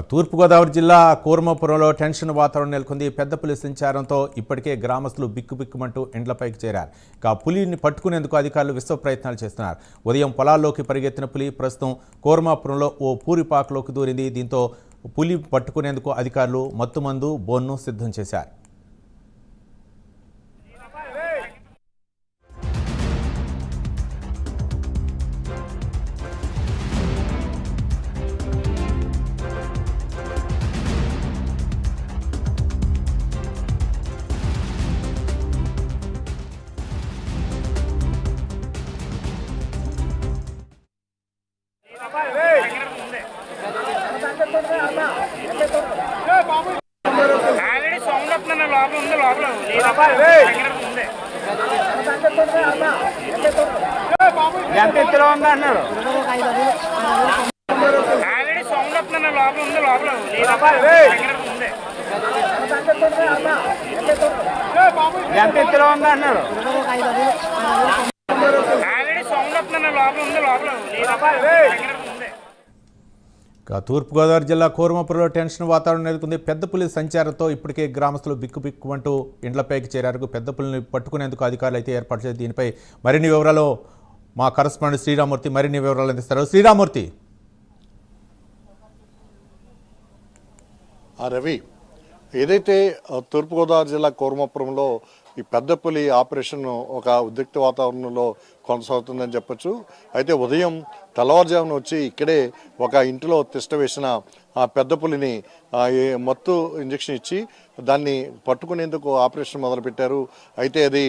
తూర్పుగోదావరి జిల్లా కూర్మపురంలో టెన్షన్ వాతావరణం నెలకొంది. పెద్ద పులి సంచారంతో ఇప్పటికే గ్రామస్తులు బిక్కుబిక్కుమంటూ ఇండ్లపైకి చేరారు. ఇక పులిని పట్టుకునేందుకు అధికారులు విశ్వ ప్రయత్నాలు చేస్తున్నారు. ఉదయం పొలాల్లోకి పరిగెత్తిన పులి ప్రస్తుతం కూర్మాపురంలో ఓ పూరిపాకలోకి దూరింది. దీంతో పులి పట్టుకునేందుకు అధికారులు మత్తుమందు బోన్ను సిద్ధం చేశారు. లోపల ఉంది లోపల ఎంత ఎత్తులో ఉంది అన్నాడు ఆల్రెడీ సౌండ్ వస్తుందన్న లోపల ఉంది లోపల ఉంది. ఎంత ఎత్తులో ఉంది అన్నాడు ఆల్రెడీ సౌండ్ వస్తుందన్న లోపల ఉంది లోపల ఇక తూర్పుగోదావరి జిల్లా కోరమపురలో టెన్షన్ వాతావరణం నెలకొంది. పెద్ద పులి సంచారంతో ఇప్పటికే గ్రామస్తులు బిక్కుబిక్కుమంటూ ఇండ్లపైకి చేరారు పెద్ద పులిని పట్టుకునేందుకు అధికారులు అయితే ఏర్పాటు చేసి దీనిపై మరిన్ని వివరాలు మా కరస్పాండెంట్ శ్రీరామూర్తి మరిన్ని వివరాలు అందిస్తారు. శ్రీరామూర్తి. రవి ఏదైతే తూర్పుగోదావరి జిల్లా కోరమపురంలో ఈ పెద్ద పులి ఆపరేషన్ ఒక ఉద్రిక్త వాతావరణంలో కొనసాగుతుందని చెప్పొచ్చు. అయితే ఉదయం తెల్లవారుజామున వచ్చి ఇక్కడే ఒక ఇంటిలో తిష్ట వేసిన ఆ పెద్ద పులిని మత్తు ఇంజక్షన్ ఇచ్చి దాన్ని పట్టుకునేందుకు ఆపరేషన్ మొదలుపెట్టారు. అయితే అది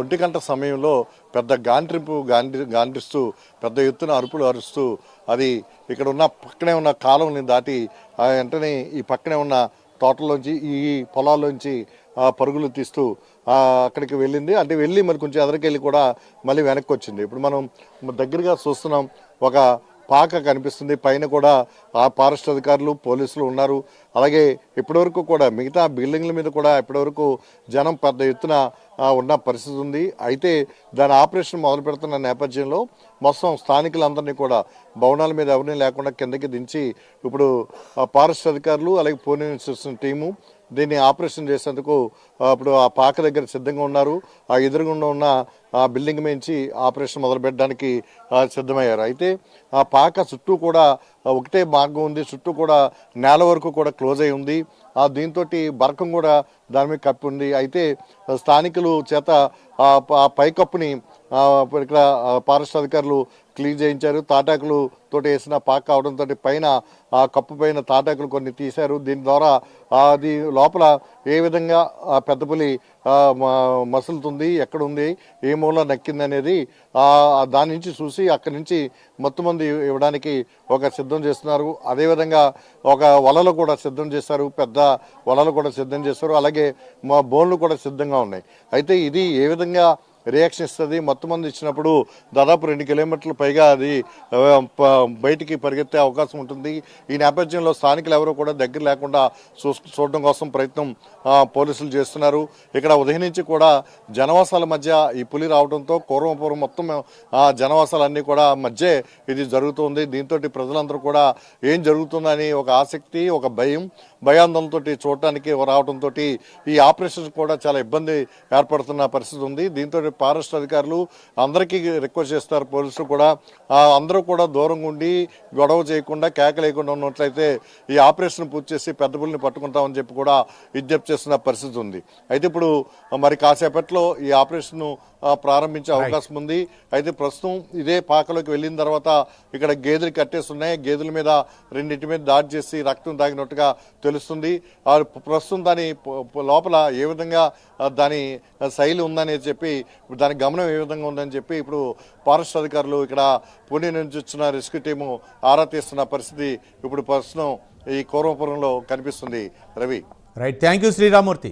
ఒంటి గంట సమయంలో పెద్ద గాండ్రింపు గాండ్రి గాండ్రిస్తూ పెద్ద ఎత్తున అరుపులు అరుస్తూ అది ఇక్కడ ఉన్న పక్కనే ఉన్న కాలువని దాటి ఆ వెంటనే ఈ పక్కనే ఉన్న తోటలోంచి ఈ పొలాల్లోంచి పరుగులు తీస్తూ అక్కడికి వెళ్ళింది. అంటే వెళ్ళి మరి కొంచెం ఎదరికెళ్ళి కూడా మళ్ళీ వెనక్కి వచ్చింది ఇప్పుడు మనం దగ్గరగా చూస్తున్నాం ఒక పాక కనిపిస్తుంది. పైన కూడా ఆ ఫారెస్ట్ అధికారులు పోలీసులు ఉన్నారు. అలాగే ఇప్పటివరకు కూడా మిగతా బిల్డింగ్ల మీద కూడా ఇప్పటివరకు జనం పెద్ద ఎత్తున ఉన్న పరిస్థితి ఉంది. అయితే దాని ఆపరేషన్ మొదలు పెడుతున్న నేపథ్యంలో మొత్తం స్థానికులందరినీ కూడా భవనాల మీద ఎవరిని లేకుండా కిందకి దించి ఇప్పుడు ఆ, ఫారెస్ట్ అధికారులు అలాగే పోలీసు టీము దీన్ని ఆపరేషన్ చేసేందుకు ఇప్పుడు ఆ పాక దగ్గర సిద్ధంగా ఉన్నారు. ఆ ఎదురుగుండా ఉన్న ఆ బిల్డింగ్ మించి ఆపరేషన్ మొదలు పెట్టడానికి సిద్ధమయ్యారు. అయితే ఆ పాక చుట్టూ కూడా ఒకటే మార్గం ఉంది. చుట్టూ కూడా నేల వరకు కూడా క్లోజ్ అయి ఉంది. దీంతో బరకం కూడా దాని మీద కప్పి ఉంది. అయితే స్థానికులు చేత ఆ పైకప్పుని ఇక్కడ ఫారెస్ట్ అధికారులు క్లీన్ చేయించారు. తాటాకులు తోటి వేసిన పాక అవడంతో పైన ఆ కప్పు పైన తాటాకులు కొన్ని తీశారు. దీని ద్వారా అది లోపల ఏ విధంగా ఆ పెద్దపులి మసులుతుంది ఎక్కడ ఉంది ఏ మూల నక్కింది అనేది దాని నుంచి చూసి అక్కడి నుంచి మొత్తం మంది ఇవ్వడానికి ఒక సిద్ధం చేస్తున్నారు. అదేవిధంగా ఒక వలలు కూడా సిద్ధం చేశారు. పెద్ద వలలు కూడా సిద్ధం చేస్తారు అలాగే మా బోన్లు కూడా సిద్ధంగా ఉన్నాయి. అయితే ఇది ఏ విధంగా రియాక్షన్ ఇస్తుంది. మొత్తం మంది ఇచ్చినప్పుడు దాదాపు రెండు కిలోమీటర్ల పైగా అది ప- బయటికి పరిగెత్తే అవకాశం ఉంటుంది. ఈ నేపథ్యంలో స్థానికులు ఎవరు కూడా దగ్గర లేకుండా చూ చూడడం కోసం ప్రయత్నం పోలీసులు చేస్తున్నారు. ఇక్కడ ఉదయం నుంచి కూడా జనవాసాల మధ్య ఈ పులి రావడంతో పూర్వపూర్వం మొత్తం ఆ జనవాసాలన్నీ కూడా మధ్య ఇది జరుగుతుంది. దీంతో ప్రజలందరూ కూడా ఏం జరుగుతుందని ఒక ఆసక్తి ఒక భయం భయాందోళనతో చూడటానికి రావడంతో ఈ ఆపరేషన్ కూడా చాలా ఇబ్బంది ఏర్పడుతున్న పరిస్థితి ఉంది. దీంతో ఫారెస్ట్ అధికారులు అందరికీ రిక్వెస్ట్ చేస్తారు పోలీసులు కూడా. అందరూ కూడా దూరంగా ఉండి గొడవ చేయకుండా కేకలేకుండా ఉన్నట్లయితే ఈ ఆపరేషన్ పూర్తి చేసి పెద్ద పుల్లిని పట్టుకుంటామని చెప్పి కూడా విజ్ఞప్తి చేస్తున్న పరిస్థితి ఉంది. అయితే ఇప్పుడు మరి కాసేపట్లో ఈ ఆపరేషన్ ప్రారంభించే అవకాశం ఉంది. అయితే ప్రస్తుతం ఇదే పాకలోకి వెళ్ళిన తర్వాత ఇక్కడ గేదెలు కట్టేస్తున్నాయి. గేదెల మీద రెండింటి మీద దాడి చేసి రక్తం తాగినట్టుగా తెలుస్తుంది. ప్రస్తుతం దాని లోపల ఏ విధంగా దాని శైలి ఉందని చెప్పి ఇప్పుడు దాని గమనం ఏ విధంగా ఉందని చెప్పి ఇప్పుడు ఫారెస్ట్ అధికారులు ఇక్కడ పుణె నుంచి వచ్చిన రెస్క్యూ టీము ఆరా తీస్తున్న పరిస్థితి ఇప్పుడు ప్రస్తుతం ఈ కోరమపురంలో కనిపిస్తుంది. Ravi. Right thank you Sriramurthy